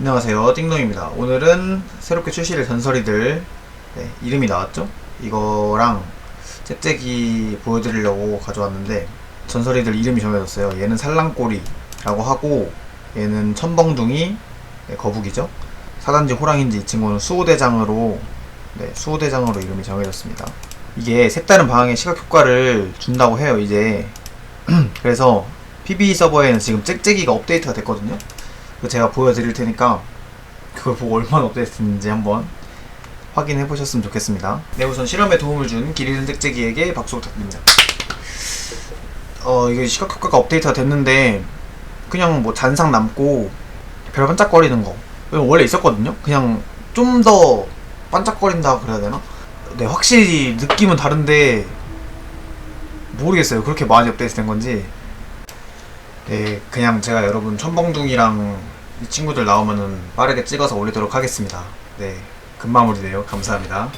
안녕하세요. 띵동입니다. 오늘은 새롭게 출시될 전설이들 네, 이름이 나왔죠? 이거랑 짹짹이 보여드리려고 가져왔는데 전설이들 이름이 정해졌어요. 얘는 살랑꼬리라고 하고 얘는 천벙둥이 네, 거북이죠? 사단지 호랑인지 이 친구는 수호대장으로 네, 수호대장으로 이름이 정해졌습니다. 이게 색다른 방향의 시각 효과를 준다고 해요 이제. 그래서 PB 서버에는 지금 짹짹이가 업데이트가 됐거든요. 그 제가 보여드릴 테니까 그걸 보고 얼마나 업데이트했는지 한번 확인해 보셨으면 좋겠습니다. 네, 우선 실험에 도움을 준 길이든 짹짹이에게 박수 부탁드립니다. 어, 이게 시각 효과가 업데이트가 됐는데 그냥 뭐 잔상 남고 별 반짝거리는 거 원래 있었거든요. 그냥 좀 더 반짝거린다 그래야 되나? 네, 확실히 느낌은 다른데 모르겠어요. 그렇게 많이 업데이트 된 건지. 네, 그냥 제가 여러분 천벙둥이랑 이 친구들 나오면은 빠르게 찍어서 올리도록 하겠습니다. 네, 금마무리네요. 감사합니다.